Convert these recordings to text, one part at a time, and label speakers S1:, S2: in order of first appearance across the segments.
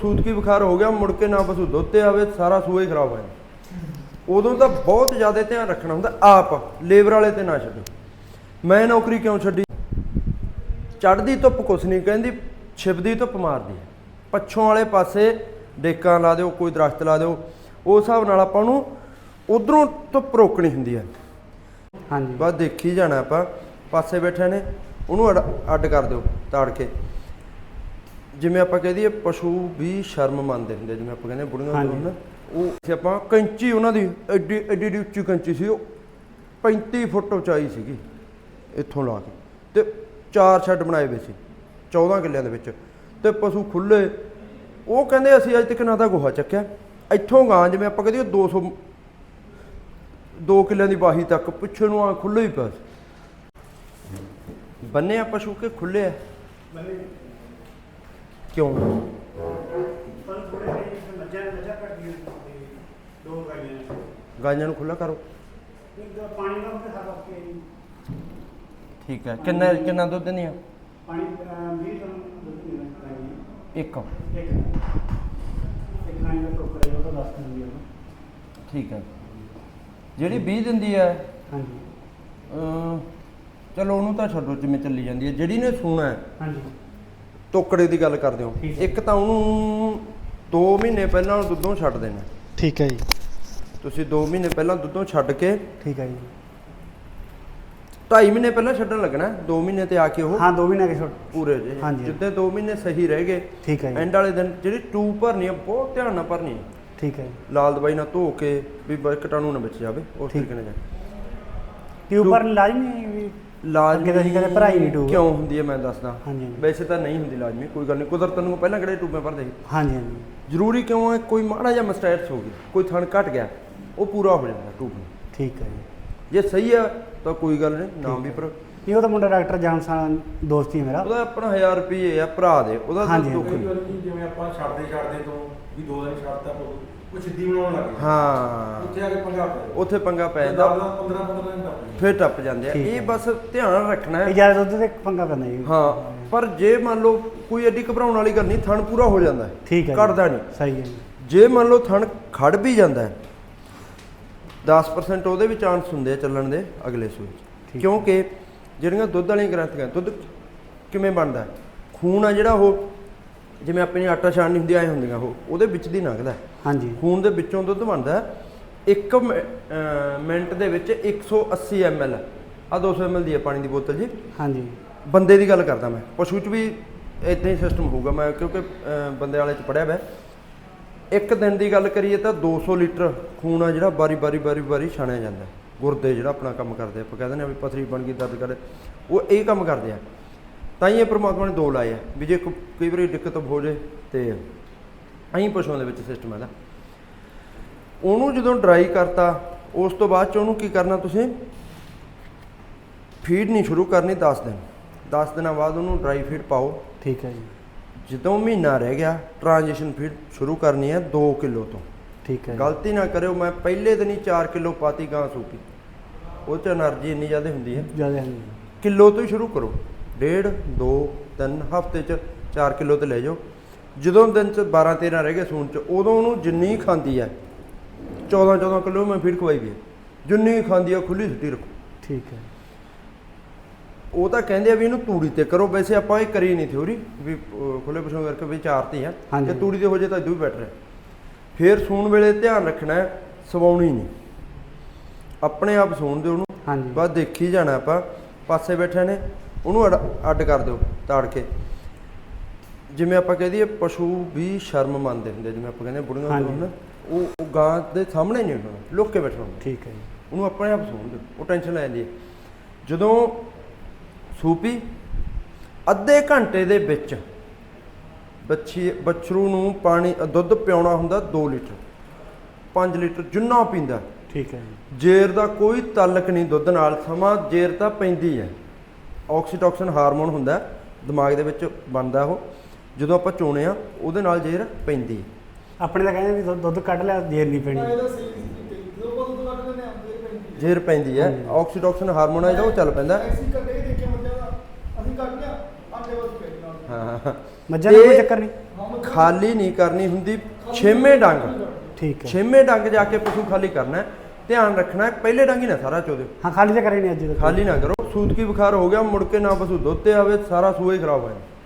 S1: ਸੂਤਕੀ ਬੁਖਾਰ ਹੋ ਗਿਆ ਮੁੜ ਕੇ ਨਾ ਪਸ਼ੂ ਦੁੱਧ ਤੇ ਆਵੇ ਸਾਰਾ ਸੂਆ ਹੀ ਖਰਾਬ ਹੋ ਜਾਂਦਾ। ਉਦੋਂ ਤਾਂ ਬਹੁਤ ਜ਼ਿਆਦਾ ਧਿਆਨ ਰੱਖਣਾ ਹੁੰਦਾ ਆਪ ਲੇਬਰ ਵਾਲੇ ਤੇ ਨਾ ਛੱਡੋ। ਮੈਂ ਨੌਕਰੀ ਕਿਉਂ ਛੱਡੀ? ਚੜਦੀ ਧੁੱਪ ਕੁਛ ਨਹੀਂ ਕਹਿੰਦੀ ਛਿਪਦੀ ਧੁੱਪ ਮਾਰਦੀ ਪੱਛੋਂ ਵਾਲੇ ਪਾਸੇ ਡੇਕਾਂ ਲਾ ਦਿਓ ਕੋਈ ਦਰਖਤ ਲਾ ਦਿਓ ਉਸ ਹਿਸਾਬ ਨਾਲ ਆਪਾਂ ਨੂੰ ਉਧਰੋਂ ਧੁੱਪ ਰੋਕਣੀ ਹੁੰਦੀ ਹੈ।
S2: ਹਾਂਜੀ।
S1: ਬਸ ਦੇਖੀ ਜਾਣਾ ਆਪਾਂ ਪਾਸੇ ਬੈਠੇ ਨੇ ਉਹਨੂੰ ਅੱਡ ਕਰ ਦਿਓ ਤਾੜ ਕੇ। ਜਿਵੇਂ ਆਪਾਂ ਕਹਿ ਦਈਏ ਪਸ਼ੂ ਵੀ ਸ਼ਰਮ ਮੰਨਦੇ ਹੁੰਦੇ ਜਿਵੇਂ ਆਪਾਂ ਕਹਿੰਦੇ ਬੁੜੀਆਂ। ਤੋਂ ਨਾ ਉਹ ਸੀ ਆਪਾਂ ਕੈਂਚੀ ਉਹਨਾਂ ਦੀ ਐਡੀ ਐਡੀ ਐਡੀ ਉੱਚੀ ਕੈਂਚੀ ਸੀ ਉਹ 35 ਫੁੱਟ ਉਚਾਈ ਸੀਗੀ ਇੱਥੋਂ ਲਾ ਕੇ ਤੇ ਚਾਰ ਸ਼ੈੱਡ ਬਣਾਏ ਹੋਏ ਸੀ 14 ਕਿੱਲਿਆਂ ਦੇ ਵਿੱਚ ਤੇ ਪਸ਼ੂ ਖੁੱਲੇ ਉਹ ਕਹਿੰਦੇ ਅਸੀਂ ਅੱਜ ਤੱਕ ਨਾ ਤਾਂ ਗੋਹਾ ਚੱਕਿਆ। ਇੱਥੋਂ ਗਾਂ ਜਿਵੇਂ ਆਪਾਂ ਕਹਦੇ 200 2 ਕਿੱਲਿਆਂ ਦੀ ਬਾਹੀ ਤੱਕ ਪਿੱਛੇ ਨੂੰ ਆ ਖੁੱਲੇ ਹੀ ਪਿਆ ਸੀ। ਬੰਨੇ ਆ ਪਸ਼ੂ ਕੇ ਖੁੱਲੇ ਆ? ਕਿਉਂ?
S2: ਪਰ ਥੋੜੇ ਜਿਹੇ ਮੱਝਾਂ ਮੱਝਾਂ ਘੱਟ ਗਈਆਂ ਤੇ ਦੋ ਗਾਈਆਂ
S1: ਗਾਈਆਂ ਨੂੰ ਖੁੱਲਾ ਕਰੋ।
S2: ਇੱਕ ਪਾਣੀ ਦਾ ਉਹਦੇ ਹੱਥ ਕੇ
S1: ਠੀਕ ਹੈ। ਕਿੰਨਾ ਕਿੰਨਾ ਦੁੱਧ ਦਿੰਦੀਆਂ?
S2: ਪਾਣੀ 20 ਤੋਂ ਦੁੱਧ ਮਿਲਣਾ ਚਾਹੀਏ
S1: ਇੱਕ।
S2: ਇੱਕ। ਇੱਕ ਗਾਈ ਦਾ ਟੋਕਰਾ ਉਹ ਤਾਂ 10 ਦਿੰਦੀ ਹੈ
S1: ਠੀਕ ਹੈ। ਜਿਹੜੀ 20 ਦਿੰਦੀ ਹੈ
S2: ਹਾਂਜੀ।
S1: ਅਮ, ਚਲੋ ਉਹਨੂੰ ਤਾਂ ਛੱਡੋ ਜਿਵੇਂ ਚੱਲੀ ਜਾਂਦੀ ਹੈ। ਜਿਹੜੀ ਨੇ ਸੂਣਾ ਹੈ
S2: ਹਾਂਜੀ।
S1: ਟੋਕੜੇ ਦੀ ਗੱਲ ਕਰਦੇ ਹੋ।
S2: ਹੈ।
S1: ਇੱਕ ਤਾਂ ਉਹਨੂੰ 2 ਮਹੀਨੇ ਪਹਿਲਾਂ ਉਹਨੂੰ ਦੁੱਧੋਂ ਛੱਡ ਦੇਣਾ।
S2: ਠੀਕ ਹੈ ਜੀ।
S1: ਤੁਸੀਂ 2 ਮਹੀਨੇ ਪਹਿਲਾਂ ਦੁੱਧੋਂ ਛੱਡ ਕੇ
S2: ਠੀਕ ਹੈ ਜੀ।
S1: 2.5 ਮਹੀਨੇ ਪਹਿਲਾਂ ਛੱਡਣ ਲੱਗਣਾ। 2 ਮਹੀਨੇ ਤੇ ਆ ਕੇ ਉਹ
S2: ਹਾਂ ਦੋ ਮਹੀਨੇ ਕੇ ਛੋਟ
S1: ਪੂਰੇ ਜੇ।
S2: ਹਾਂਜੀ।
S1: ਜਿੱਦਾਂ 2 ਮਹੀਨੇ ਸਹੀ ਰਹਿ ਗਏ
S2: ਠੀਕ ਹੈ ਜੀ।
S1: ਐਂਡ ਵਾਲੇ ਦਿਨ ਜਿਹੜੀ ਟੂਬ ਭਰਨੀ ਆ ਬਹੁਤ ਧਿਆਨ ਨਾਲ ਭਰਨੀ
S2: ਠੀਕ ਹੈ ਜੀ।
S1: ਲਾਲ ਦਵਾਈ ਨਾਲ ਧੋ ਕੇ ਵੀ ਕੀਟਾਣੂ ਨਾ ਵਿੱਚ ਜਾਵੇ ਉਸ
S2: ਠੀਕ।
S1: ਤਰੀਕੇ ਨਾਲ ਜਾ
S2: ਟਿਊਬ ਪਰ ਲਾਜ਼ਮੀ ਵੀ?
S1: ਲਾਜ਼ਮੀ
S2: ਅੱਗੇ ਤਾਂ ਅਸੀਂ ਭਰਾਈ ਨਹੀਂ ਟੂਬ।
S1: ਕਿਉਂ ਹੁੰਦੀ ਹੈ ਮੈਂ ਦੱਸਦਾ?
S2: ਹਾਂਜੀ ਹਾਂਜੀ।
S1: ਵੈਸੇ ਤਾਂ ਨਹੀਂ ਹੁੰਦੀ ਲਾਜ਼ਮੀ ਕੋਈ ਗੱਲ ਨਹੀਂ। ਕੁਦਰਤ ਨੂੰ ਪਹਿਲਾਂ ਕਿਹੜੇ ਟੂਬੇ ਭਰਦੇ ਸੀ?
S2: ਹਾਂਜੀ ਹਾਂਜੀ।
S1: ਜ਼ਰੂਰੀ ਕਿਉਂ ਹੈ? ਕੋਈ ਮਾੜਾ ਜਿਹਾ ਮਿਸਟੇਕਸ ਹੋ ਗਈ ਕੋਈ ਥਣ ਘਟ ਗਿਆ ਉਹ ਪੂਰਾ ਹੋ ਜਾਂਦਾ ਟੂਬ ਨੂੰ।
S2: ਠੀਕ ਹੈ ਜੀ।
S1: ਜੇ ਸਹੀ ਹੈ ਤਾਂ ਕੋਈ ਗੱਲ ਨਹੀਂ ਨਾਮ ਵੀ ਪਰ
S2: ਇਹ ਉਹਦਾ ਮੁੰਡਾ ਡਾਕਟਰ ਜਾਨਸਨ ਦੋਸਤ ਹੀ ਮੇਰਾ।
S1: ਉਹਦਾ ਆਪਣਾ 1000 ਰੁਪਏ ਆ ਭਰਾ ਦੇ ਉਹਦਾ ਤਾਂ
S2: ਹਾਂਜੀ,
S1: ਦੁੱਖ ਨਹੀਂ।
S3: ਜਿਵੇਂ ਆਪਾਂ ਛੱਡਦੇ ਛੱਡਦੇ ਤੋਂ ਵੀ ਦੋ ਦਿਨ ਛੱਡਤਾ ਉਹ ਸਿੱਧੀ ਬਣਾਉਣ ਲੱਗ ਗਿਆ
S1: ਹਾਂ।
S3: ਉੱਥੇ ਆ ਕੇ ਪੰਗਾ ਪਿਆ
S1: ਉੱਥੇ ਪੰਗਾ ਪੈ ਜਾਂਦਾ।
S3: ਦਸ 15 15 ਦਿਨ ਟੱਪ
S1: ਫਿਰ ਟੱਪ ਜਾਂਦੇ ਆ।
S2: ਠੀਕ
S1: ਇਹ
S2: ਹੈ।
S1: ਬਸ ਧਿਆਨ ਰੱਖਣਾ
S2: ਇਹ
S1: ਹੈ
S2: ਜ਼ਿਆਦਾ ਦੁੱਧ ਤੇ ਪੰਗਾ ਪੈਂਦਾ ਜੀ।
S1: ਹਾਂ ਪਰ ਜੇ ਮੰਨ ਲਓ ਕੋਈ ਐਡੀ ਘਬਰਾਉਣ ਵਾਲੀ ਗੱਲ ਨਹੀਂ ਥਣ ਪੂਰਾ ਹੋ ਜਾਂਦਾ ਹੈ।
S2: ਠੀਕ ਹੈ ਜੀ।
S1: ਘਟਦਾ ਨਹੀਂ।
S2: ਸਹੀ ਹੈ ਜੀ।
S1: ਜੇ ਮੰਨ ਲਓ ਥਣ ਖੜ ਵੀ ਜਾਂਦਾ ਹੈ 10% ਉਹਦੇ ਵੀ ਚਾਂਸ ਹੁੰਦੇ ਆ ਚੱਲਣ ਦੇ ਅਗਲੇ ਸੂਏ 'ਚ।
S2: ਠੀਕ।
S1: ਕਿਉਂਕਿ ਜਿਹੜੀਆਂ ਦੁੱਧ ਵਾਲੀਆਂ ਗ੍ਰੰਥੀਆਂ ਦੁੱਧ ਕਿਵੇਂ ਬਣਦਾ ਹੈ? ਖੂਨ ਆ ਜਿਹੜਾ ਉਹ ਜਿਵੇਂ ਆਪਣੀ ਆਟਾ ਛਾਣਨੀ ਹੁੰਦੀ ਐ ਹੁੰਦੀਆਂ ਉਹ ਉਹਦੇ ਵਿੱਚ ਦੀ ਲੰਘਦਾ ਹੈ।
S2: ਹਾਂਜੀ।
S1: ਖੂਨ ਦੇ ਵਿੱਚੋਂ ਦੁੱਧ ਬਣਦਾ ਹੈ। ਇੱਕ ਮਿ- ਅਹ ਮਿੰਟ ਦੇ ਵਿੱਚ 180 ml ਆ 200 ml ਦੀ ਹੈ ਪਾਣੀ ਦੀ ਬੋਤਲ ਜੀ।
S2: ਹਾਂਜੀ।
S1: ਬੰਦੇ ਦੀ ਗੱਲ ਕਰਦਾ ਮੈਂ। ਪਸ਼ੂ 'ਚ ਵੀ ਇਦਾਂ ਹੀ ਸਿਸਟਮ ਹੋਊਗਾ। ਮੈਂ ਕਿਉਂਕਿ ਬੰਦੇ ਵਾਲੇ 'ਚ ਪੜਿਆ ਹੋਇਆ ਇੱਕ ਦਿਨ ਦੀ ਗੱਲ ਕਰੀਏ ਤਾਂ 200 ਲੀਟਰ ਖੂਨ ਆ ਜਿਹੜਾ ਬਾਰੀ ਬਾਰੀ ਬਾਰੀ ਬਾਰੀ ਛਾਣਿਆ ਜਾਂਦਾ। ਗੁਰਦੇ ਜਿਹੜਾ ਆਪਣਾ ਕੰਮ ਕਰਦੇ ਆਪਾਂ ਕਹਿੰਦੇ ਨੇ ਵੀ ਪਥਰੀ ਬਣ ਗਈ ਦਰਦ ਕਰੇ ਉਹ ਇਹ ਕੰਮ ਕਰਦੇ ਆ। ਤਾਂ ਹੀ ਇਹ ਪ੍ਰਮਾਤਮਾ ਨੇ ਦੋ ਲਾਏ ਆ। ਵੀ ਜੇ ਕਈ ਵਾਰੀ ਦਿੱਕਤ ਹੋ ਜੇ ਤੇ ਐਂ ਪਸ਼ੂਆਂ ਦੇ ਵਿੱਚ ਸਿਸਟਮ ਹੈਗਾ ਉਹਨੂੰ ਜਦੋਂ ਡਰਾਈ ਕਰਤਾ ਉਸ ਤੋਂ ਬਾਅਦ ਚ ਉਹਨੂੰ ਕੀ ਕਰਨਾ ਤੁਸੀਂ? ਫੀਡ ਨਹੀਂ ਸ਼ੁਰੂ ਕਰਨੀ 10 ਦਿਨ। 10 ਦਿਨਾਂ ਬਾਅਦ ਉਹਨੂੰ ਡਰਾਈ ਫੀਡ ਪਾਓ।
S2: ਠੀਕ ਹੈ ਜੀ।
S1: ਜਦੋਂ ਮਹੀਨਾ ਰਹਿ ਗਿਆ ਟ੍ਰਾਂਜੀਸ਼ਨ ਫੀਡ ਸ਼ੁਰੂ ਕਰਨੀ ਹੈ 2 ਕਿਲੋ ਤੋਂ।
S2: ਠੀਕ ਹੈ
S1: ਗਲਤੀ ਨਾ ਕਰਿਓ ਮੈਂ ਪਹਿਲੇ ਦਿਨ ਹੀ 4 ਕਿਲੋ ਪਾਤੀ ਗਾਂ ਸੂਪੀ। ਉਹ ਚ એનર્ਜੀ ਇੰਨੀ ਜ਼ਿਆਦਾ ਹੁੰਦੀ ਹੈ।
S2: ਜ਼ਿਆਦਾ ਹੁੰਦੀ ਹੈ।
S1: ਕਿਲੋ ਤੋਂ ਹੀ ਸ਼ੁਰੂ ਕਰੋ। ਡੇਢ 2 3 ਹਫ਼ਤੇ ਚ 4 ਕਿਲੋ ਤੇ ਲੈ ਜਾਓ। ਜਦੋਂ ਦਿਨ ਚ 12 13 ਰਹਿ ਗਏ ਸੂਣ ਚ ਉਦੋਂ ਉਹਨੂੰ ਜਿੰਨੀ ਖਾਂਦੀ ਹੈ 14 14 ਕਿਲੋ ਮੈਂ ਫੀਡ ਖਵਾਈ ਵੀ ਹੈ ਜਿੰਨੀ ਖਾਂਦੀ ਹੈ ਖੁੱਲੀ ਸੁੱਟੀ ਰੱਖੋ।
S2: ਠੀਕ ਹੈ
S1: ਉਹ ਤਾਂ ਕਹਿੰਦੇ ਆ ਵੀ ਇਹਨੂੰ ਤੂੜੀ ਤੇ ਕਰੋ ਵੈਸੇ ਆਪਾਂ ਇਹ ਕਰੀ ਨਹੀਂ ਥਿਉਰੀ ਵੀ ਅਹ, ਖੁੱਲੇ ਪਸ਼ੂ ਕਰਕੇ ਵੀ ਚਾਰਤੀ ਆ
S2: ਹਾਂਜੀ।
S1: ਜੇ ਤੂੜੀ ਤੇ ਹੋ ਜੇ ਤਾਂ ਇਦੋਂ ਵੀ ਬੈਟਰ ਹੈ ਫੇਰ ਸੂਣ ਵੇਲੇ ਧਿਆਨ ਰੱਖਣਾ ਹੈ, ਸਵਾਉਣੀ ਨਹੀਂ ਆਪਣੇ ਆਪ ਸੂਣ ਦਿਓ ਉਹਨੂੰ।
S2: ਹਾਂਜੀ।
S1: ਬਸ ਦੇਖੀ ਜਾਣਾ ਆਪਾਂ ਪਾਸੇ ਬੈਠੇ ਨੇ ਉਹਨੂੰ ਅੱਡ ਅੱਡ ਕਰ ਦਿਓ ਤਾੜ ਕੇ। ਜਿਵੇਂ ਆਪਾਂ ਕਹਿ ਦਈਏ ਪਸ਼ੂ ਵੀ ਸ਼ਰਮ ਮੰਨਦੇ ਹੁੰਦੇ ਜਿਵੇਂ ਆਪਾਂ ਕਹਿੰਦੇ ਬੁੜੀਆਂ। ਤੋਂ ਨਾ ਉਹ ਉਹ ਗਾਂ ਦੇ ਸਾਹਮਣੇ ਨਹੀਂ ਉੱਠਣਾ ਲੁੱਕ ਕੇ ਬੈਠਣਾ
S2: ਠੀਕ ਹੈ ਜੀ।
S1: ਉਹਨੂੰ ਆਪਣੇ ਆਪ ਸੌਣ ਦਿਓ ਉਹ ਟੈਨਸ਼ਨ ਲੈ ਜਾਂਦੀ ਹੈ। ਜਦੋਂ ਸੂਪੀ ਅੱਧੇ ਘੰਟੇ ਦੇ ਵਿੱਚ ਬੱਚੀ ਬਛਰੂ ਨੂੰ ਪਾਣੀ ਦੁੱਧ ਪਿਆਉਣਾ ਹੁੰਦਾ 2 ਲੀਟਰ 5 ਲੀਟਰ ਜਿੰਨਾ ਪੀਂਦਾ।
S2: ਠੀਕ ਹੈ ਜੀ।
S1: ਜੇਰ ਦਾ ਕੋਈ ਤਾਲਕ ਨਹੀਂ ਦੁੱਧ ਨਾਲ ਸਮਾਂ ਜੇਰ ਤਾਂ ਪੈਂਦੀ ਹੈ। ਆਕਸੀਟੋਕਸਿਨ ਹਾਰਮੋਨ ਹੁੰਦਾ ਦਿਮਾਗ ਦੇ ਵਿੱਚ ਬਣਦਾ ਉਹ। ਜਦੋਂ ਆਪਾਂ ਚੋਣੇ ਆ ਉਹਦੇ ਨਾਲ ਜੇਰ ਪੈਂਦੀ ਹੈ।
S2: ਆਪਣੇ ਤਾਂ ਕਹਿੰਦੇ ਵੀ ਦੁੱਧ- ਦੁੱਧ ਕੱਢ ਲਿਆ ਜੇਰ ਨਹੀਂ ਪੈਣੀ।
S1: ਜੇਰ ਪੈਂਦੀ। ਹੈ।
S2: ਹਾਂਜੀ।
S1: ਆਕਸੀਟੋਕਸਿਨ ਹਾਰਮੋਨ ਹੈ ਜਿਹੜਾ ਉਹ ਚੱਲ ਪੈਂਦਾ।
S4: ਅਸੀਂ ਕੱਢੇ ਦੇਖੇ ਮੱਝਾਂ ਦਾ। ਅਸੀਂ ਕੱਢ ਲਿਆ ਆਟੇ ਵਾਲੀ ਪੈ ਨਾਲ।
S1: ਹਾਂ।
S2: ਮੱਝਾਂ ਦਾ
S1: ਤੇ
S2: ਕੋਈ ਚੱਕਰ ਨਹੀਂ?
S4: ਹਾਂ ਮੱਝਾਂ
S1: ਖਾਲੀ ਨਹੀਂ ਕਰਨੀ ਹੁੰਦੀ ਛੇਵੇਂ ਡੰਗ।
S2: ਠੀਕ ਹੈ।
S1: ਛੇਵੇਂ ਡੰਗ ਜਾ ਕੇ ਪਸ਼ੂ ਖਾਲੀ ਕਰਨਾ ਹੈ। ਧਿਆਨ ਰੱਖਣਾ ਹੈ, ਪਹਿਲੇ ਡੰਗ ਹੀ ਨਾ ਸਾਰਾ ਚੋ ਦਿਓ
S2: ਹਾਂ ਖਾਲੀ ਤਾਂ ਕਰੇ ਨਹੀਂ ਅੱਜ
S1: ਖਾਲੀ ਨਾ ਕਰੋ। ਸੂਤ ਕੀ ਬੁਖਾਰ ਹੋ ਗਿਆ ਮੁੜ ਕੇ ਨਾ ਪਸ਼ੂ ਦੁੱਧ ਤੇ ਆਵੇ ਸਾਰਾ ਸੂਆ ਹੀ ਖਰਾਬ ਹੋ ਜਾਂਦਾ।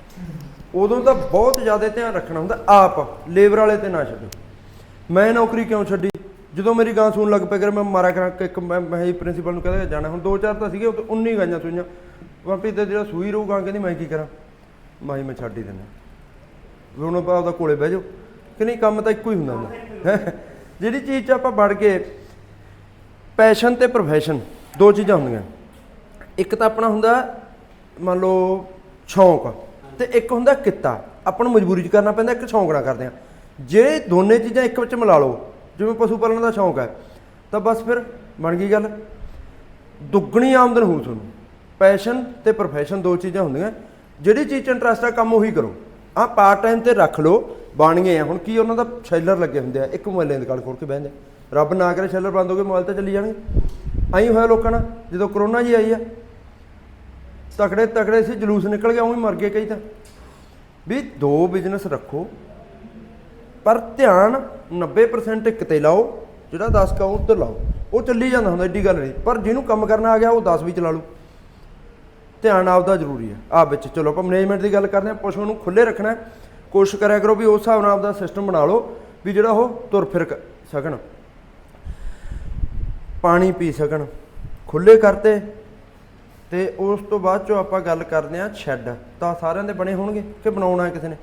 S1: ਉਦੋਂ ਤਾਂ ਬਹੁਤ ਜ਼ਿਆਦਾ ਧਿਆਨ ਰੱਖਣਾ ਹੁੰਦਾ, ਆਪ, ਲੇਬਰ ਵਾਲੇ ਤੇ ਨਾ ਛੱਡੋ। ਮੈਂ ਨੌਕਰੀ ਕਿਉਂ ਛੱਡੀ? ਜਦੋਂ ਮੇਰੀ ਗਾਂ ਸੂਣ ਲੱਗ ਪਿਆ ਕਰ ਮੈਂ ਮਾਰਾ ਕਰਾਂ ਕਿ ਇੱਕ ਮੈਂ ਮੈਂ ਹੀ ਪ੍ਰਿੰਸੀਪਲ ਨੂੰ ਕਹਿੰਦਾ ਜਾਣਾ, ਹੁਣ ਦੋ ਚਾਰ ਤਾਂ ਸੀਗੇ, ਉਹ ਤੋਂ 19 ਗਾਈਆਂ ਸੂਈਆਂ। ਵਾਪੀ ਤੇ ਜਿਹੜਾ ਸੂਈ ਰਹੂ ਗਾਂ ਕਹਿੰਦੀ ਮੈਂ ਕੀ ਕਰਾਂ? ਮੈਂ ਮੈਂ ਛੱਡ ਹੀ ਦਿੰਦਾ। ਵੀ ਹੁਣ ਆਪਾਂ ਉਹਦਾ ਕੋਲੇ ਬਹਿ ਜਾਓ। ਕਿ ਨਹੀਂ, ਕੰਮ ਤਾਂ ਇੱਕੋ ਹੀ ਹੁੰਦਾ ਹੁੰਦਾ। ਜਿਹੜੀ ਚੀਜ਼ 'ਚ ਆਪਾਂ ਵੜ ਕੇ ਪੈਸ਼ਨ ਤੇ ਪ੍ਰੋਫੈਸ਼ਨ ਦੋ ਚੀਜ਼ਾਂ ਹੁੰਦੀਆਂ। ਇੱਕ ਤਾਂ ਆਪਣਾ ਹੁੰਦਾ, ਮੰਨ ਲਓ, ਸ਼ੌਂਕ। ਤੇ ਇੱਕ ਹੁੰਦਾ ਕਿੱਤਾ। ਆਪਾਂ ਨੂੰ ਮਜਬੂਰੀ 'ਚ ਕਰਨਾ ਪੈਂਦਾ, ਇੱਕ ਸ਼ੌਂਕ ਨਾਲ ਕਰਦੇ ਆ। ਜੇ ਦੋਨੇ ਚੀਜ਼ਾਂ ਇੱਕ ਵਿੱਚ ਮਿਲਾ ਲਓ, ਜਿਵੇਂ ਪਸ਼ੂ ਪਾਲਣ ਦਾ ਸ਼ੌਂਕ ਹੈ, ਤਾਂ ਬਸ ਫਿਰ ਬਣ ਗਈ ਗੱਲ। ਦੁੱਗਣੀ ਆਮਦਨ ਹੋਊ ਤੁਹਾਨੂੰ। ਪੈਸ਼ਨ ਤੇ ਪ੍ਰੋਫੈਸ਼ਨ ਦੋ ਚੀਜ਼ਾਂ ਹੁੰਦੀਆਂ। ਜਿਹੜੀ ਚੀਜ਼ 'ਚ ਇੰਟਰਸਟ ਆ, ਕੰਮ ਉਹੀ ਕਰੋ। ਆਹ ਪਾਰਟ ਟਾਈਮ ਤੇ ਰੱਖ ਲਓ ਬਣ ਗਏ ਆ। ਹੁਣ ਕੀ ਉਹਨਾਂ ਦਾ ਸ਼ੈਲਰ ਲੱਗੇ ਹੁੰਦੇ ਆ? ਇੱਕ ਮੋਬਾਈਲਾਂ ਦੀ ਦੁਕਾਨ ਖੋਲ ਕੇ ਬਹਿੰਦੇ ਰੱਬ ਨਾ ਕਰੇ, ਸ਼ੈਲਰ ਬੰਦ ਹੋ ਗਏ, ਮੋਬਾਈਲ ਤੇ ਚੱਲੀ ਜਾਣਗੇ। ਆਈ ਹੋਇਆ ਲੋਕਾਂ ਨਾਲ, ਜਦੋਂ ਕਰੋਨਾ ਜੀ ਆਈ ਆ ਤਕੜੇ ਤਕੜੇ ਸੀ, ਜਲੂਸ ਨਿਕਲ ਗਿਆ, ਉਹ ਹੀ ਮਰ ਗਏ ਕਈ ਤਾਂ। ਵੀ ਦੋ ਬਿਜ਼ਨਸ ਰੱਖੋ, ਪਰ ਧਿਆਨ 90% ਇੱਕ ਤੇ ਲਾਓ, ਜਿਹੜਾ 10 ਕਾ ਉੱਧਰ ਲਾਓ। ਉਹ ਚੱਲੀ ਜਾਂਦਾ ਹੁੰਦਾ, ਏਡੀ ਗੱਲ ਨਹੀਂ। ਪਰ ਜਿਹਨੂੰ ਕੰਮ ਕਰਨਾ ਆ ਗਿਆ, ਉਹ 10 ਵੀ ਚਲਾ ਲਓ ਧਿਆਨ ਆਪਦਾ ਜ਼ਰੂਰੀ ਹੈ। ਆ ਵਿੱਚ, ਚਲੋ ਆਪਾਂ ਮੈਨੇਜਮੈਂਟ ਦੀ ਗੱਲ ਕਰਦੇ ਹਾਂ ਪਸ਼ੂ ਨੂੰ ਖੁੱਲੇ ਰੱਖਣਾ ਕੋਸ਼ਿਸ਼ ਕਰਿਆ ਕਰੋ ਵੀ ਉਸ ਹਿਸਾਬ ਨਾਲ ਆਪਦਾ ਸਿਸਟਮ ਬਣਾ ਲਓ, ਵੀ ਜਿਹੜਾ ਉਹ ਤੁਰ ਫਿਰ ਸਕਣ। ਪਾਣੀ ਪੀ ਸਕਣ। ਖੁੱਲੇ ਕਰਤੇ ਤੇ ਉਸ ਤੋਂ ਬਾਅਦ ਚੋਂ ਆਪਾਂ ਗੱਲ ਕਰਦੇ ਹਾਂ ਸ਼ੈੱਡ। ਤਾਂ ਸਾਰਿਆਂ ਦੇ ਬਣੇ ਹੋਣਗੇ ਕਿ ਬਣਾਉਣਾ ਹੈ ਕਿਸੇ ਨੇ?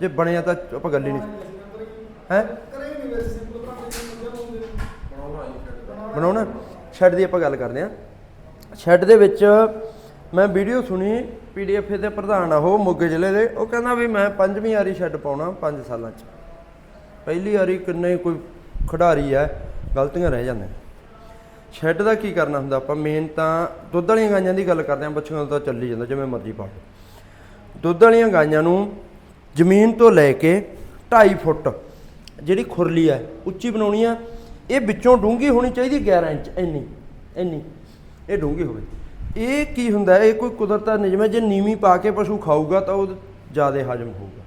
S1: ਜੇ ਬਣਿਆ ਤਾਂ ਆਪਾਂ ਗੱਲ ਹੀ ਨਹੀਂ ਹੈ? ਬਣਾਉਣਾ ਸ਼ੈੱਡ ਦੀ ਆਪਾਂ ਗੱਲ ਕਰਦੇ ਹਾਂ। ਸ਼ੈੱਡ ਦੇ ਵਿੱਚ ਮੈਂ ਵੀਡੀਓ ਸੁਣੀ ਪੀਡੀਐਫ ਦੇ ਪ੍ਰਧਾਨ ਆ ਉਹ ਮੋਗੇ ਜ਼ਿਲ੍ਹੇ ਦੇ। ਉਹ ਕਹਿੰਦਾ ਵੀ ਮੈਂ ਪੰਜਵੀਂ ਵਾਰੀ ਸ਼ੈੱਡ ਪਾਉਣਾ 5 ਸਾਲਾਂ 'ਚ। ਪਹਿਲੀ ਵਾਰੀ ਕਿੰਨੇ ਕੋਈ ਖਿਡਾਰੀ ਆ ਗਲਤੀਆਂ ਰਹਿ ਜਾਂਦੇ ਸ਼ੈੱਡ ਦਾ ਕੀ ਕਰਨਾ ਹੁੰਦਾ? ਆਪਾਂ ਮੇਨ ਤਾਂ ਦੁੱਧ ਵਾਲੀਆਂ ਗਾਈਆਂ ਦੀ ਗੱਲ ਕਰਦੇ ਹਾਂ, ਬੱਚਿਆਂ ਦਾ ਤਾਂ ਚੱਲੀ ਜਾਂਦਾ, ਜਿਵੇਂ ਮਰਜ਼ੀ ਪਾ ਲਓ। ਦੁੱਧ ਵਾਲੀਆਂ ਗਾਈਆਂ ਨੂੰ ਜ਼ਮੀਨ ਤੋਂ ਲੈ ਕੇ 2.5 ਫੁੱਟ ਜਿਹੜੀ ਖੁਰਲੀ ਹੈ, ਉੱਚੀ ਬਣਾਉਣੀ ਆ। ਇਹ ਵਿੱਚੋਂ ਡੂੰਘੀ ਹੋਣੀ ਚਾਹੀਦੀ 11 ਇੰਚ, ਇੰਨੀ ਇੰਨੀ। ਇਹ ਡੂੰਘੀ ਹੋਵੇ। ਇਹ ਕੀ ਹੁੰਦਾ? ਇਹ ਕੋਈ ਕੁਦਰਤ ਦਾ ਨਿਯਮ ਹੈ, ਜੇ ਨੀਵੀਂ ਪਾ ਕੇ ਪਸ਼ੂ ਖਾਊਗਾ ਤਾਂ ਉਹ ਜ਼ਿਆਦਾ ਹਜਮ ਹੋਊਗਾ।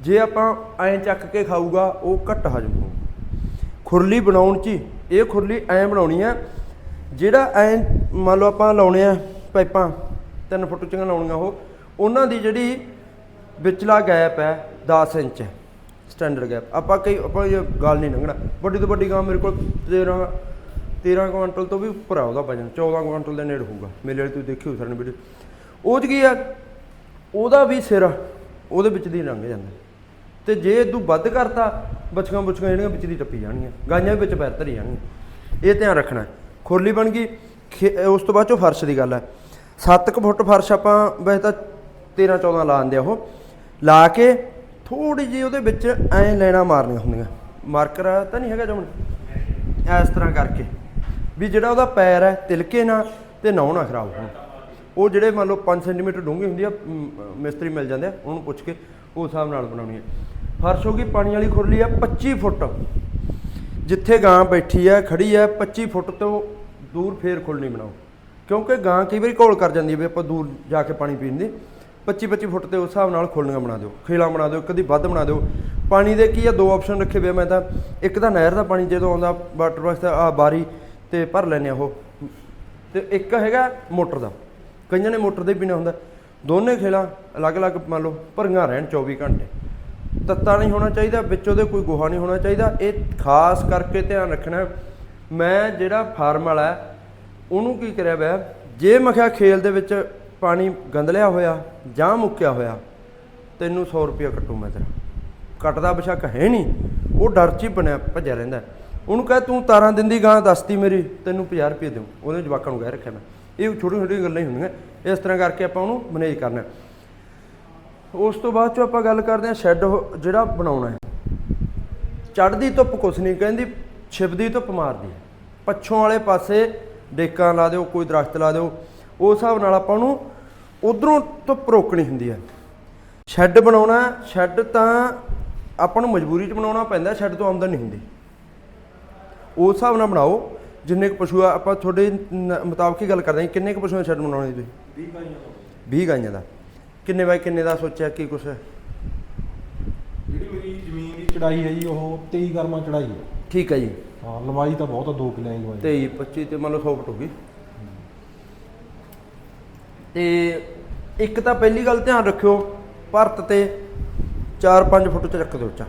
S1: ਜੇ ਆਪਾਂ ਐਂ ਚੱਕ ਕੇ ਖਾਊਗਾ, ਉਹ ਘੱਟ ਹਜਮ ਹੋਊਗਾ। ਖੁਰਲੀ ਬਣਾਉਣ 'ਚ ਹੀ। ਇਹ ਖੁਰਲੀ ਐਂ ਬਣਾਉਣੀ ਆ, ਜਿਹੜਾ ਐਂ ਮੰਨ ਲਓ ਆਪਾਂ ਲਾਉਣੇ ਆ ਪਾਈਪਾਂ 3 ਫੁੱਟ ਉੱਚੀਆਂ ਲਾਉਣੀਆਂ ਉਹ, ਉਹਨਾਂ ਦੀ ਜਿਹੜੀ ਵਿਚਲਾ ਗੈਪ ਹੈ 10 ਇੰਚ ਹੈ ਸਟੈਂਡਰਡ ਗੈਪ ਆਪਾਂ ਕਈ, ਆਪਾਂ ਇਹ ਗੱਲ ਨਹੀਂ ਲੰਘਣਾ। ਵੱਡੀ ਤੋਂ ਵੱਡੀ ਗਾਂ ਮੇਰੇ ਕੋਲ 13 13 ਕੁਇੰਟਲ ਤੋਂ ਵੀ ਉੱਪਰ ਆ ਉਹਦਾ ਵਜਨ 14 ਕੁਇੰਟਲ ਦੇ ਨੇੜੇ ਹੋਊਗਾ। ਮੇਰੇ ਵਾਲੀ ਤੁਸੀਂ ਦੇਖਿਓ ਹੋ ਸਾਡੀ ਵੀਡੀਓ। ਉਹ 'ਚ ਕੀ ਆ, ਉਹਦਾ ਵੀ ਸਿਰ ਉਹਦੇ ਵਿੱਚ ਦੀ ਲੰਘ ਜਾਂਦਾ। ਤੇ ਜੇ ਤੂੰ ਵੱਧ ਕਰਤਾ ਬਚਕਾਂ ਬੁਚਕਾਂ ਜਿਹੜੀਆਂ ਵਿੱਚ ਦੀ ਟੱਪੀ ਜਾਣਗੀਆਂ ਗਾਈਆਂ ਵੀ ਵਿੱਚ ਪੈਰ ਧਰੀ ਜਾਣਗੀਆਂ। ਇਹ ਧਿਆਨ ਰੱਖਣਾ ਹੈ। ਬਣ ਗਈ ਖੇ- ਉਸ ਤੋਂ ਬਾਅਦ ਚੋਂ ਫਰਸ਼ ਦੀ ਗੱਲ ਹੈ। 7 ਫੁੱਟ ਫਰਸ਼ ਆਪਾਂ ਵੈਸੇ ਤਾਂ 13 14 ਲਾ ਦਿੰਦੇ ਆ ਉਹ। ਲਾ ਕੇ ਥੋੜੀ ਜਿਹੀ ਉਹਦੇ ਵਿੱਚ ਐਂ ਲੈਣਾ ਮਾਰਨੀਆਂ ਹੁੰਦੀਆਂ। ਮਾਰਕਰ ਤਾਂ ਨਹੀਂ ਹੈਗਾ ਜਮਨ ਇਸ ਤਰ੍ਹਾਂ ਕਰਕੇ। ਵੀ ਜਿਹੜਾ ਉਹਦਾ ਪੈਰ ਹੈ ਤਿਲਕੇ ਨਾ ਤੇ ਨਹੁੰ ਨਾ ਖਰਾਬ ਹੋਣ। ਉਹ ਜਿਹੜੇ ਮੰਨ ਲਓ 5 ਸੈਂਟੀਮੀਟਰ ਡੂੰਘੀ ਹੁੰਦੀ ਆ ਮ, ਮਿਸਤਰੀ ਮਿਲ ਜਾਂਦੇ ਆ ਉਹਨੂੰ ਪੁੱਛ ਕੇ ਉਸ ਹਿਸਾਬ ਨਾਲ ਬਣਾਉਣੀ ਹੈ। ਫਰਸ਼ ਹੋ ਗਈ, ਪਾਣੀ ਵਾਲੀ ਖੁਰਲੀ ਆ 25 ਫੁੱਟ। ਜਿੱਥੇ ਗਾਂ ਬੈਠੀ ਹੈ ਖੜੀ ਹੈ 25 ਫੁੱਟ ਤੋਂ ਦੂਰ ਫੇਰ ਖੁਰਲੀ ਬਣਾਓ। ਕਿਉਂਕਿ ਗਾਂ ਕਈ ਵਾਰੀ ਘੋਲ ਕਰ ਜਾਂਦੀ ਹੈ ਵੀ ਆਪਾਂ ਦੂਰ ਜਾ ਕੇ ਪਾਣੀ ਪੀਣ ਦੀ। 25 25 ਫੁੱਟ ਤੇ ਉਸ ਹਿਸਾਬ ਨਾਲ ਖੁਰਲੀਆਂ ਬਣਾ ਦਿਓ, ਖੇਲਾ ਬਣਾ ਦਿਓ ਕਦੀ ਵੱਧ ਬਣਾ ਦਿਓ। ਪਾਣੀ ਦੇ ਕੀ ਆ, ਦੋ ਆਪਸ਼ਨ ਰੱਖੇ ਹੋਏ ਆ, ਮੈਂ ਤਾਂ ਇੱਕ ਤਾਂ ਨਹਿਰ ਦਾ ਪਾਣੀ, ਜਦੋਂ ਆਉਂਦਾ ਵਾਟਰ ਵਾਸਤੇ ਆ ਬਾਰੀ ਤੇ ਭਰ ਲੈਨੇ ਆ ਉਹ। ਤੇ ਇੱਕ ਹੈਗਾ ਮੋਟਰ ਦਾ, ਕਈਆਂ ਨੇ ਮੋਟਰ ਦੇ ਪੀਣਾ ਹੁੰਦਾ। ਦੋਨੇ ਖੇਲਾਂ ਅਲੱਗ-ਅਲੱਗ ਮੰਨ ਲਓ, ਭਰੀਆਂ ਰਹਿਣ 24 ਘੰਟੇ। ਤੱਤਾ ਨਹੀਂ ਹੋਣਾ ਚਾਹੀਦਾ ਵਿੱਚ ਉਹਦੇ ਕੋਈ ਗੋਹਾ ਨਹੀਂ ਹੋਣਾ ਚਾਹੀਦਾ। ਇਹ ਖਾਸ ਕਰਕੇ ਧਿਆਨ ਰੱਖਣਾ ਮੈਂ ਜਿਹੜਾ ਫਾਰਮ ਵਾਲਾ ਹੈ, ਉਹਨੂੰ ਕੀ ਕਰਿਆ ਹੋਇਆ ਜੇ ਮੈਂ ਕਿਹਾ ਖੇਲ ਦੇ ਵਿੱਚ ਪਾਣੀ ਗੰਦਲਿਆ ਹੋਇਆ ਜਾਂ ਮੁੱਕਿਆ ਹੋਇਆ ਤੈਨੂੰ 100 ਰੁਪਇਆ ਕੱਟੂ ਮੈਂ ਤੇਰਾ। ਕੱਟਦਾ ਬਸ਼ੱਕ ਹੈ ਨਹੀਂ। ਉਹ ਡਰ 'ਚ ਹੀ ਬਣਿਆ ਭੱਜਿਆ ਰਹਿੰਦਾ ਉਹਨੂੰ ਕਹੇ ਤੂੰ ਤਾਰਾਂ ਦਿੰਦੀ ਗਾਂ ਦੱਸਤੀ ਮੇਰੀ ਤੈਨੂੰ 50 ਰੁਪਏ ਦੇਉ ਉਹਨੇ ਜਵਾਕਾਂ ਨੂੰ ਕਹਿ ਰੱਖਿਆ ਮੈਂ। ਇਹ ਛੋਟੀ ਛੋਟੀ ਗੱਲਾਂ ਹੀ ਹੁੰਦੀਆਂ। ਇਸ ਤਰ੍ਹਾਂ ਕਰਕੇ ਆਪਾਂ ਉਹਨੂੰ ਮੈਨੇਜ ਕਰਨਾ ਉਸ ਤੋਂ ਬਾਅਦ ਚੋਂ ਆਪਾਂ ਗੱਲ ਕਰਦੇ ਹਾਂ ਸ਼ੈੱਡ ਜਿਹੜਾ ਬਣਾਉਣਾ ਹੈ। ਚੜ੍ਹਦੀ ਧੁੱਪ ਕੁਛ ਨਹੀਂ ਕਹਿੰਦੀ ਛਿਪਦੀ ਧੁੱਪ ਮਾਰਦੀ ਹੈ। ਪੱਛੋਂ ਵਾਲੇ ਪਾਸੇ ਡੇਕਾਂ ਲਾ ਦਿਓ ਕੋਈ ਦਰਖਤ ਲਾ ਦਿਓ ਉਸ ਹਿਸਾਬ ਨਾਲ ਆਪਾਂ ਨੂੰ ਉਧਰੋਂ ਧੁੱਪ ਰੋਕਣੀ ਹੁੰਦੀ ਹੈ। ਸ਼ੈੱਡ ਬਣਾਉਣਾ ਸ਼ੈੱਡ ਤਾਂ ਆਪਾਂ ਨੂੰ ਮਜਬੂਰੀ 'ਚ ਬਣਾਉਣਾ ਪੈਂਦਾ ਸ਼ੈੱਡ ਤੋਂ ਆਮਦਨ ਨਹੀਂ ਹੁੰਦੀ। ਉਸ ਹਿਸਾਬ ਨਾਲ ਬਣਾਓ ਜਿੰਨੇ ਕੁ ਪਸ਼ੂ ਆ ਆਪਾਂ ਤੁਹਾਡੇ ਮੁਤਾਬਕ ਹੀ ਗੱਲ ਕਰਦੇ ਹਾਂ ਕਿੰਨੇ ਕੁ ਪਸ਼ੂਆਂ ਦਾ ਸ਼ੈੱਡ ਬਣਾਉਣਾ ਤੁਸੀਂ?
S3: 20 ਗਾਈਆਂ ਤੋਂ
S1: 20 ਗਾਈਆਂ ਦਾ। ਕਿੰਨੇ ਬਾਈ ਕਿੰਨੇ ਦਾ ਸੋਚਿਆ ਕੀ ਕੁਛ? ਹੈ
S4: ਚੜਾਈ ਹੈ ਜੀ ਉਹ 23 ਗਰਮਾ ਚੜਾਈ ਹੈ।
S1: ਠੀਕ ਹੈ ਜੀ।
S4: ਹਾਂ ਲੰਬਾਈ ਤਾਂ ਬਹੁਤ ਆ 2 ਕਿੱਲਿਆਂ ਦੀ ਲੰਬਾਈ
S1: 23 25 ਤੇ ਮੰਨ ਲਓ 100 ਫੁੱਟ ਹੋ ਗਈ। ਤੇ ਇੱਕ ਤਾਂ ਪਹਿਲੀ ਗੱਲ ਧਿਆਨ ਰੱਖਿਓ ਭਰਤ ਤੇ 4-5 ਫੁੱਟ ਚ ਰੱਖ ਦਿਓ ਉੱਚਾ।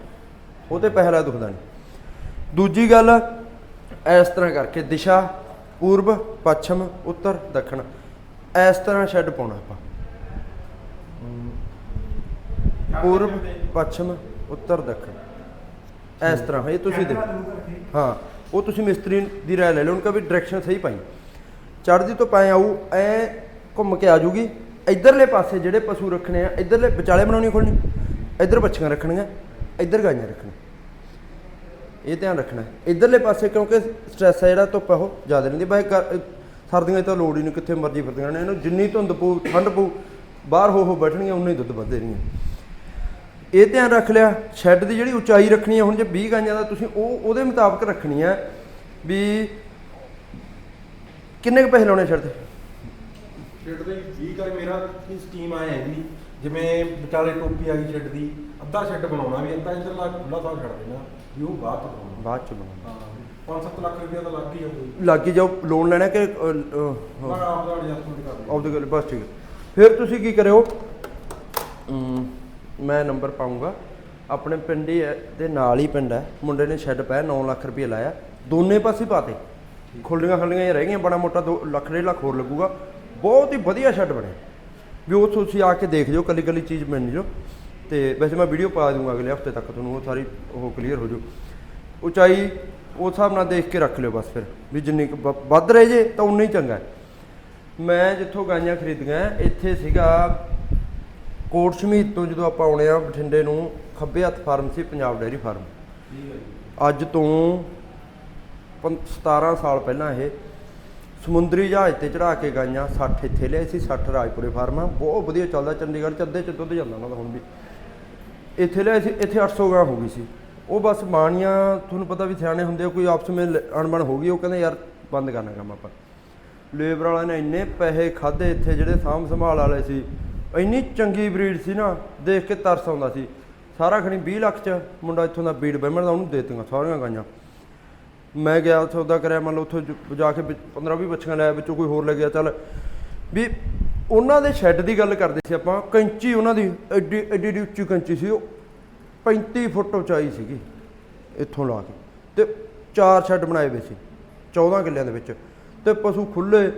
S1: ਉਹ ਤੇ ਪਹਿਲਾ ਦੁਖਦਾ ਨਹੀਂ। ਦੂਜੀ ਗੱਲ ਇਸ ਤਰ੍ਹਾਂ ਕਰਕੇ ਦਿਸ਼ਾ ਪੂਰਬ ਪੱਛਮ ਉੱਤਰ ਦੱਖਣ। ਇਸ ਤਰ੍ਹਾਂ ਸ਼ੈੱਡ ਪਾਉਣਾ ਆਪਾਂ। ਪੂਰਬ, ਪੱਛਮ, ਉੱਤਰ, ਦੱਖਣ। ਇਸ ਤਰ੍ਹਾਂ, ਇਹ ਤੁਸੀਂ ਦੇਖੋ। ਹਾਂ, ਉਹ ਤੁਸੀਂ ਮਿਸਤਰੀ ਦੀ ਰਾਏ ਲੈ ਲਓ, ਉਹਨਾਂ ਵੀ ਡਾਇਰੈਕਸ਼ਨ ਸਹੀ ਪਾਈ। ਚੜ੍ਹਦੀ ਤੋਂ ਪਏ ਆਉ ਐ ਘੁੰਮ ਕੇ ਆ ਜੂਗੀ ਇਧਰਲੇ ਪਾਸੇ ਜਿਹੜੇ ਪਸ਼ੂ ਰੱਖਣੇ ਆ, ਇਧਰਲੇ ਵਿਚਾਲੇ ਬਣਾਉਣੀ ਖੋਲਣੀ ਇਧਰ ਬੱਚੀਆਂ ਰੱਖਣੀਆਂ, ਇਧਰ ਗਾਈਆਂ ਰੱਖਣੀਆਂ। ਇਹ ਧਿਆਨ ਰੱਖਣਾ ਇਧਰਲੇ ਪਾਸੇ ਕਿਉਂਕਿ ਸਟ੍ਰੈਸ ਹੈ ਜਿਹੜਾ, ਧੁੱਪ ਆ ਉਹ ਜ਼ਿਆਦਾ ਰਹਿੰਦੀ ਬਾਈ ਸਰਦੀਆਂ 'ਚ ਤਾਂ ਲੋੜ ਹੀ ਨਹੀਂ, ਕਿੱਥੇ ਮਰਜ਼ੀ ਫਿਰਦੀਆਂ ਨੇ ਇਹਨੂੰ ਜਿੰਨੀ ਧੁੰਦ ਪਊ, ਠੰਡ ਪਊ, ਬਾਹਰ ਹੋ ਹੋ ਬੈਠਣੀਆਂ, ਉਨਾ ਹੀ ਦੁੱਧ ਵੱਧਦੇ ਰਹੀਆਂ ਇਹ ਧਿਆਨ ਰੱਖ ਲਿਆ ਸ਼ੈੱਡ ਦੀ ਜਿਹੜੀ ਉਚਾਈ ਰੱਖਣੀ ਹੈ ਹੁਣ ਜੇ 20 ਗਾਈਆਂ ਦਾ ਤੁਸੀਂ ਉਹ ਉਹਦੇ ਮੁਤਾਬਕ ਰੱਖਣੀ ਹੈ ਵੀ ਕਿੰਨੇ ਕੁ ਪੈਸੇ ਲਾਉਣੇ ਸ਼ੈੱਡ ਤੇ?
S3: ਸ਼ੈੱਡ ਦੇ 20 ਕਰ ਮੇਰਾ ਕੀ ਸਕੀਮ ਆਇਆ ਹੈ ਜੀ ਜਿਵੇਂ ਵਿਚਾਲੇ ਟੋਪੀ ਆ ਗਈ ਸ਼ੈੱਡ ਦੀ ਅੱਧਾ ਸ਼ੈੱਡ ਬਣਾਉਣਾ ਵੀ ਅੱਧਾ ਇੱਧਰਲਾ ਖੁੱਲਾ ਥਾਂ ਛੱਡ ਦੇਣਾ ਵੀ ਉਹ ਬਾਅਦ ਚ ਬਣਾਉਣਾ।
S1: ਬਾਅਦ ਚ ਬਣਾਉਣਾ।
S3: ਹਾਂ 5-7 ਲੱਖ ਰੁਪਏ ਤਾਂ ਲੱਗ ਹੀ ਜਾਊਗਾ
S1: ਲੱਗੀ ਜਾਓ ਲੋਨ ਲੈਣਾ ਕਿ
S3: ਆਪ ਦਾ ਐਡਜਸਟਮੈਂਟ ਕਰ ਲਿਆ।
S1: ਆਫ ਦ ਗੱਲ ਬਸ ਠੀਕ ਹੈ। ਫਿਰ ਤੁਸੀਂ ਕੀ ਕਰਿਓ? ਮੈਂ ਨੰਬਰ ਪਾਉਂਗਾ। ਆਪਣੇ ਪਿੰਡ ਹੀ ਹੈ ਦੇ ਨਾਲ ਹੀ ਪਿੰਡ ਹੈ। ਮੁੰਡੇ ਨੇ ਸ਼ੈੱਡ ਪਾਇਆ 9 ਲੱਖ ਰੁਪਏ ਲਾਇਆ। ਦੋਨੇ ਪਾਸੇ ਪਾਤੇ। ਖੁੱਲੀਆਂ ਖੁੱਲੀਆਂ ਹੀ ਰਹਿ ਗਈਆਂ, ਬੜਾ ਮੋਟਾ 2 ਲੱਖ ਡੇਢ ਲੱਖ ਹੋਰ ਲੱਗੂਗਾ। ਬਹੁਤ ਹੀ ਵਧੀਆ ਸ਼ੈੱਡ ਬਣਿਆ ਵੀ ਉਹ ਤੁਸੀਂ ਆ ਕੇ ਦੇਖ ਜਾਓ, ਕੱਲੀ ਕੱਲੀ ਚੀਜ਼ ਮਿਲਣੀ ਜੋ ਤੇ ਵੈਸੇ ਮੈਂ ਵੀਡੀਓ ਪਾ ਦੂੰਗਾ ਅਗਲੇ ਹਫ਼ਤੇ ਤੱਕ ਤੁਹਾਨੂੰ, ਉਹ ਸਾਰੀ ਉਹ ਕਲੀਅਰ ਹੋ ਜਾਊ ਉਚਾਈ ਉਸ ਹਿਸਾਬ ਨਾਲ ਦੇਖ ਕੇ ਰੱਖ ਲਿਓ ਬਸ ਫਿਰ। ਵੀ ਜਿੰਨੀ ਕੁ ਵੱਧ ਰਹੇ ਜੇ, ਤਾਂ ਉਨਾ ਹੀ ਚੰਗਾ ਮੈਂ ਜਿੱਥੋਂ ਗਾਈਆਂ ਖਰੀਦੀਆਂ, ਇੱਥੇ ਸੀਗਾ ਕੋਟ ਸ਼ਮੀਦ ਤੋਂ ਜਦੋਂ ਆਪਾਂ ਆਉਣੇ ਆ ਬਠਿੰਡੇ ਨੂੰ, ਖੱਬੇ ਹੱਥ ਫਾਰਮ ਸੀ, ਪੰਜਾਬ ਡੇਅਰੀ ਫਾਰਮ। ਅੱਜ ਤੋਂ ਪੰ- 17 ਸਾਲ ਪਹਿਲਾਂ ਇਹ ਸਮੁੰਦਰੀ ਜਹਾਜ਼ ਤੇ ਚੜਾ ਕੇ ਗਾਈਆਂ 60 ਇੱਥੇ ਲਿਆਏ ਸੀ 60 ਰਾਜਪੁਰੇ ਫਾਰਮ ਆ। ਬਹੁਤ ਵਧੀਆ ਚੱਲਦਾ, ਚੰਡੀਗੜ੍ਹ ਚ ਅੱਧੇ ਚ ਦੁੱਧ ਜਾਂਦਾ ਉਹਨਾਂ ਦਾ ਹੁਣ ਵੀ। ਇੱਥੇ ਲਿਆਏ ਸੀ, ਇੱਥੇ 800 ਗਾਂ ਹੋ ਗਈ ਸੀ। ਉਹ ਬਸ ਮਾਣੀਆਂ, ਤੁਹਾਨੂੰ ਪਤਾ ਵੀ ਸਿਆਣੇ ਹੁੰਦੇ ਕੋਈ ਆਪਸ ਵਿੱਚ ਅਣਬਣ ਹੋ ਗਈ, ਉਹ ਕਹਿੰਦੇ ਯਾਰ ਬੰਦ ਕਰਨਾ ਕੰਮ ਆਪਾਂ। ਲੇਬਰ ਵਾਲਿਆਂ ਨੇ ਇੰਨੇ ਪੈਸੇ ਖਾਦੇ ਇੱਥੇ, ਜਿਹੜੇ ਸਾਂਭ ਸੰਭਾਲ ਵਾਲੇ ਸੀ। ਇੰਨੀ ਚੰਗੀ ਬਰੀਡ ਸੀ ਨਾ, ਦੇਖ ਕੇ ਤਰਸ ਆਉਂਦਾ ਸੀ। ਸਾਰਾ ਖਣੀ 20 ਲੱਖ ਚ ਮੁੰਡਾ ਇੱਥੋਂ ਦਾ ਬੀੜ ਬਹਿਮਣ ਦਾ ਉਹਨੂੰ ਦੇਤੀਆਂ ਸਾਰੀਆਂ ਗਾਈਆਂ। ਮੈਂ ਗਿਆ ਸੌਦਾ ਕਰਿਆ ਮੰਨ ਲਓ ਉੱਥੋਂ ਜਾ ਕੇ 15 20 ਬੱਚੀਆਂ ਲੈ ਵਿੱਚੋਂ ਕੋਈ ਹੋਰ ਲੈ ਗਿਆ, ਚੱਲ। ਵੀ ਉਹਨਾਂ ਦੇ ਸ਼ੈੱਡ ਦੀ ਗੱਲ ਕਰਦੇ ਸੀ ਆਪਾਂ, ਕੈਂਚੀ ਉਹਨਾਂ ਦੀ ਐਡੀ ਐਡੀ ਐਡੀ ਉੱਚੀ ਕੈਂਚੀ ਸੀ, ਉਹ 35 ਫੁੱਟ ਉਚਾਈ ਸੀਗੀ, ਇੱਥੋਂ ਲਾ ਕੇ। ਤੇ ਚਾਰ ਸ਼ੈੱਡ ਬਣਾਏ ਹੋਏ ਸੀ 14 ਕਿੱਲਿਆਂ ਦੇ ਵਿੱਚ। ਤੇ ਪਸ਼ੂ ਖੁੱਲੇ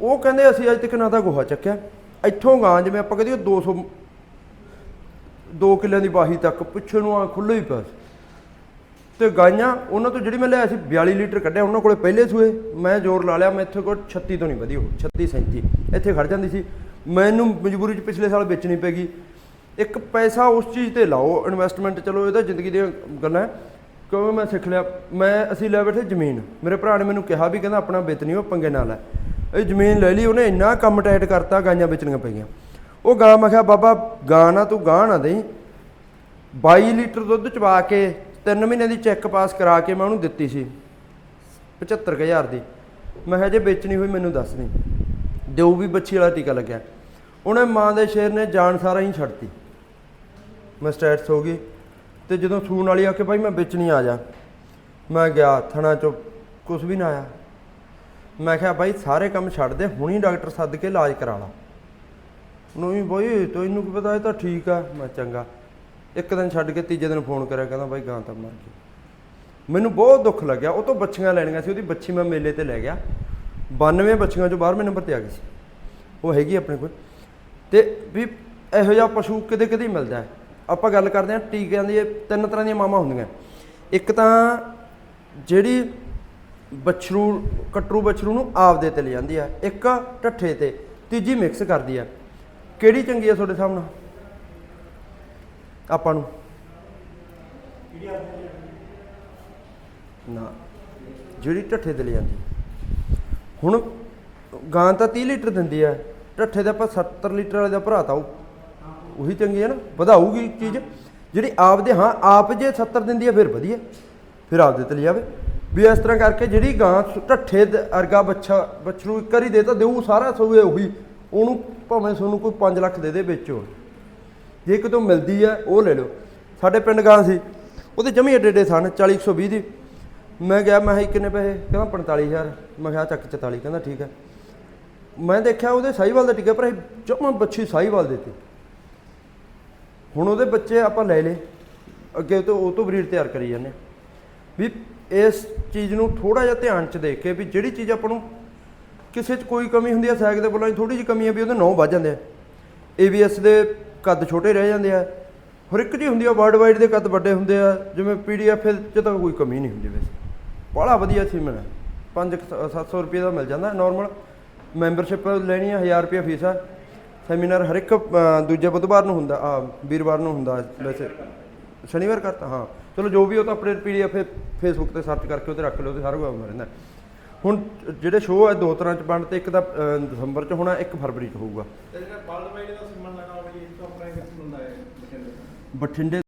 S1: ਉਹ ਕਹਿੰਦੇ ਅਸੀਂ ਅੱਜ ਤੱਕ ਨਾ ਤਾਂ ਗੋਹਾ ਚੱਕਿਆ। ਇੱਥੋਂ ਗਾਂ ਜਿਵੇਂ ਆਪਾਂ ਕਹਦੇ 200 2 ਕਿੱਲਿਆਂ ਦੀ ਵਾਹੀ ਤੱਕ ਪਿੱਛੇ ਨੂੰ ਆ ਖੁੱਲ੍ਹੇ ਹੀ ਪਿਆ ਸੀ। ਤੇ ਗਾਈਆਂ, ਉਹਨਾਂ ਤੋਂ ਜਿਹੜੀ ਮੈਂ ਲਿਆ ਸੀ 42 ਲੀਟਰ ਕੱਢਿਆ, ਉਹਨਾਂ ਕੋਲੇ ਪਹਿਲੇ ਸੂਏ, ਮੈਂ ਜ਼ੋਰ ਲਾ ਲਿਆ, ਮੈਂ ਇੱਥੇ ਕੋਲ 36 ਤੋਂ ਨਹੀਂ ਵਧੀ ਉਹ 36 37 ਇੱਥੇ ਖੜ ਜਾਂਦੀ ਸੀ। ਮੈਨੂੰ ਮਜਬੂਰੀ 'ਚ ਪਿਛਲੇ ਸਾਲ ਵੇਚਣੀ ਪੈ ਗਈ। ਇੱਕ ਪੈਸਾ ਉਸ ਚੀਜ਼ ਤੇ ਲਾਓ ਇਨਵੈਸਟਮੈਂਟ ਚਲੋ ਇਹ ਤਾਂ ਜ਼ਿੰਦਗੀ ਦੀਆਂ ਗੱਲਾਂ ਹੈ। ਕਿਉਂਕਿ ਮੈਂ ਸਿੱਖ ਲਿਆ? ਮੈਂ, ਅਸੀਂ ਲੈ ਬੈਠੇ ਜ਼ਮੀਨ। ਮੇਰੇ ਭਰਾ ਨੇ ਮੈਨੂੰ ਕਿਹਾ ਵੀ ਕਹਿੰਦਾ, ਆਪਣਾ ਵੇਚ ਨਹੀਂ, ਉਹ ਪੰਗੇ ਨਾਲ ਹੈ। ਇਹ ਜ਼ਮੀਨ ਲੈ ਲਈ, ਉਹਨੇ ਇੰਨਾ ਕੰਮ ਟਾਈਟ ਕਰਤਾ ਗਾਈਆਂ ਵੇਚਣੀਆਂ ਪਈਆਂ। ਉਹ ਗਾਂ ਮੈਂ ਕਿਹਾ, ਬਾਬਾ, ਗਾਂ ਨਾ ਤੂੰ ਗਾਂ ਨਾ ਦੇਈ। 22 ਲੀਟਰ ਦੁੱਧ ਚਵਾ ਕੇ 3 ਮਹੀਨੇ ਦੀ ਚੈੱਕ ਪਾਸ ਕਰਾ ਕੇ ਮੈਂ ਉਹਨੂੰ ਦਿੱਤੀ ਸੀ 75000 ਦੀ। ਮੈਂ ਕਿਹਾ, ਜੇ ਵੇਚਣੀ ਹੋਈ ਮੈਨੂੰ ਦੱਸ ਦੇ ਦਿਓ ਵੀ ਬੱਚੀ ਵਾਲਾ ਟੀਕਾ ਲੱਗਿਆ। ਉਹਨੇ ਮਾਂ ਦੇ ਸ਼ੇਰ ਨੇ ਜਾਨ ਸਾਰਾ ਹੀ ਛੱਡਤੀ। ਮੈਂ ਸਟੈਟਸ ਹੋ ਗਈ ਤੇ ਜਦੋਂ ਸੂਣ ਵਾਲੀ ਆ ਕੇ ਭਾਈ ਮੈਂ ਵੇਚਣੀ ਆ ਜਾ। ਮੈਂ ਗਿਆ, ਥਣਾ ਚੋਂ ਕੁਝ ਵੀ ਨਾ ਆਇਆ। ਮੈਂ ਕਿਹਾ ਬਾਈ ਸਾਰੇ ਕੰਮ ਛੱਡ ਦੇ, ਹੁਣੀ ਡਾਕਟਰ ਸੱਦ ਕੇ ਇਲਾਜ ਕਰਾ ਲਾ ਨਹੀਂ ਬਈ ਤੈਨੂੰ ਕੀ ਪਤਾ, ਇਹ ਤਾਂ ਠੀਕ ਆ। ਮੈਂ ਚੰਗਾ। ਇੱਕ ਦਿਨ ਛੱਡ ਕੇ ਤੀਜੇ ਦਿਨ ਫੋਨ ਕਰਿਆ, ਕਹਿੰਦਾ ਬਾਈ ਗਾਂ ਤਾਂ ਮਰ ਗਈ। ਮੈਨੂੰ ਬਹੁਤ ਦੁੱਖ ਲੱਗਿਆ। ਉਹ ਤੋਂ ਬੱਚੀਆਂ ਲੈਣੀਆਂ ਸੀ, ਉਹਦੀ ਬੱਚੀ ਮੈਂ ਮੇਲੇ ਤੇ ਲੈ ਗਿਆ। 92 ਬੱਚੀਆਂ ਚੋਂ 12ਵੇਂ ਨੰਬਰ ਤੇ ਆ ਗਈ ਸੀ। ਉਹ ਹੈਗੀ ਆਪਣੇ ਕੋਲ। ਤੇ ਵੀ ਇਹੋ ਜਿਹਾ ਪਸ਼ੂ ਕਿਤੇ ਕਿਤੇ ਮਿਲਦਾ ਆਪਾਂ ਗੱਲ ਕਰਦੇ ਹਾਂ, ਟੀਕਿਆਂ ਦੀ ਤਿੰਨ ਤਰ੍ਹਾਂ ਦੀਆਂ ਮਾਵਾਂ ਹੁੰਦੀਆਂ। ਇੱਕ ਤਾਂ ਜਿਹੜੀ ਬਛਰੂ, ਕਟਰੂ ਬਛਰੂ ਨੂੰ ਆਪਦੇ ਤੇ ਲੈ ਜਾਂਦੀ ਆ, ਇੱਕ ਢੱਠੇ ਤੇ, ਤੀਜੀ ਮਿਕਸ ਕਰਦੀ ਆ। ਕਿਹੜੀ ਚੰਗੀ ਆ ਤੁਹਾਡੇ ਹਿਸਾਬ ਨਾਲ ਆਪਾਂ ਨੂੰ। ਨਾ, ਜਿਹੜੀ ਢੱਠੇ ਤੇ ਲੈ ਜਾਂਦੀ। ਹੁਣ ਗਾਂ ਤਾਂ 30 ਲੀਟਰ ਦਿੰਦੀ ਆ, ਢੱਠੇ ਦਾ ਆਪਾਂ 70 ਲੀਟਰ ਵਾਲੇ ਦਾ ਭਰਾਤਾ ਉਹ ਉਹੀ ਚੰਗੀ ਹੈ ਨਾ, ਵਧਾਊਗੀ ਚੀਜ਼। ਜਿਹੜੀ ਆਪਦੇ, ਹਾਂ, ਆਪ ਜੇ 70 ਦਿੰਦੀ ਆ, ਫਿਰ ਵਧੀਆ। ਫਿਰ ਆਪਦੇ ਤੇ ਲੈ ਜਾਵੇ ਵੀ ਇਸ ਤਰ੍ਹਾਂ ਕਰਕੇ ਜਿਹੜੀ ਗਾਂ ਢੱਠੇ ਦੇ, ਅਰਗਾ ਬੱਚਾ ਨੂੰ ਇੱਕ ਵਾਰੀ ਦੇ ਤਾਂ ਦੇਊ, ਸਾਰਾ ਸੂਏ ਉਹੀ। ਉਹਨੂੰ ਭਾਵੇਂ ਤੁਹਾਨੂੰ ਕੋਈ 5 ਲੱਖ ਦੇ ਦੇ ਵੇਚੋ ਜੇ ਕਿਤੋਂ ਮਿਲਦੀ ਆ, ਉਹ ਲੈ ਲਓ। ਸਾਡੇ ਪਿੰਡ ਗਾਂ ਸੀ, ਉਹਦੇ ਜਮੀ ਏਡੇ ਏਡੇ ਸਨ 40 120 ਦੀ। ਮੈਂ ਗਿਆ, ਮੈਂ ਕਿੰਨੇ ਪੈਸੇ? ਕਹਿੰਦਾ 45000 ਮੈਂ ਕਿਹਾ ਚੱਕ 44 ਕਹਿੰਦਾ ਠੀਕ ਹੈ ਮੈਂ ਦੇਖਿਆ ਉਹਦੇ ਸਾਈਵਾਲ ਦਾ ਟਿੱਕਾ ਪਰ ਇਹ ਜਮਾ ਬੱਚੀ ਸਾਈਵਾਲ ਦਿੱਤੀ। ਹੁਣ ਉਹਦੇ ਬੱਚੇ ਆਪਾਂ ਲੈ ਲਏ। ਅੱਗੇ ਤੋਂ ਉਹ ਤੋਂ ਬਰੀਡ ਤਿਆਰ ਕਰੀ ਜਾਂਦੇ। ਹਾਂ। ਵੀ ਇਸ ਚੀਜ਼ ਨੂੰ ਥੋੜਾ ਜਿਹਾ ਧਿਆਨ ਚ ਦੇਖ ਕੇ ਵੀ ਜਿਹੜੀ ਚੀਜ਼ ਆਪਾਂ ਨੂੰ ਕਿਸੇ 'ਚ ਕੋਈ ਕਮੀ ਹੁੰਦੀ ਹੈ ਸੈਗ ਦੇ ਬੁੱਲਾਂ 'ਚ ਥੋੜੀ ਜਿਹੀ ਕਮੀ ਹੈ ਵੀ ਉਹਦੇ ਨੌ ਵੱਧ ਜਾਂਦੇ ਆ। ABS ਦੇ ਕੱਦ ਛੋਟੇ ਰਹਿ ਜਾਂਦੇ ਆ। ਹਰ ਇੱਕ ਜੀ ਹੁੰਦੀ ਆ ਵਰਲਡ ਵਾਈਡ ਦੇ ਕੱਦ ਵੱਡੇ ਹੁੰਦੇ ਆ, ਜਿਵੇਂ PDF 'ਚ ਤਾਂ ਕੋਈ ਕਮੀ ਨਹੀਂ ਹੁੰਦੀ ਵੈਸੇ। ਬੜਾ ਵਧੀਆ ਸੀਮਨ ਹੈ 5-700 ਰੁਪਏ ਦਾ ਮਿਲ ਜਾਂਦਾ ਨਾਰਮਲ ਮੈਂਬਰਸ਼ਿਪ ਲੈਣੀ ਆ 1000 ਰੁਪਏ ਫੀਸ ਆ। ਸੈਮੀਨਾਰ ਹਰ ਇੱਕ ਦੂਜੇ ਬੁੱਧਵਾਰ ਨੂੰ ਹੁੰਦਾ, ਆ, ਵੀਰਵਾਰ ਨੂੰ ਹੁੰਦਾ ਵੈਸੇ। ਸ਼ਨੀਵਾਰ ਕਰਤਾ, ਹਾਂ। ਚਲੋ ਜੋ ਵੀ ਉਹ ਤਾਂ ਆਪਣੇ ਪੀਡੀਐਫ ਫੇਸਬੁੱਕ ਤੇ ਸਰਚ ਕਰਕੇ ਉਹਤੇ ਰੱਖ ਲਿਓ ਤੇ ਸਾਰਾ ਕੁਝ ਆਉਂਦਾ ਰਹਿੰਦਾ। ਹੁਣ ਜਿਹੜੇ ਸ਼ੋਅ ਹੈ ਦੋ ਤਰ੍ਹਾਂ ਚ ਬਣਦੇ ਇੱਕ ਤਾਂ ਦਸੰਬਰ ਚ ਹੋਣਾ ਇੱਕ ਫਰਵਰੀ ਚ ਹੋਊਗਾ।
S3: ਤੇ ਜਿਹੜਾ ਦਾ ਲਗਾ ਇਹ ਤੋਂ ਆਪਣਾ ਹੈ ਬਠਿੰਡੇ
S1: ਬਠਿੰਡੇ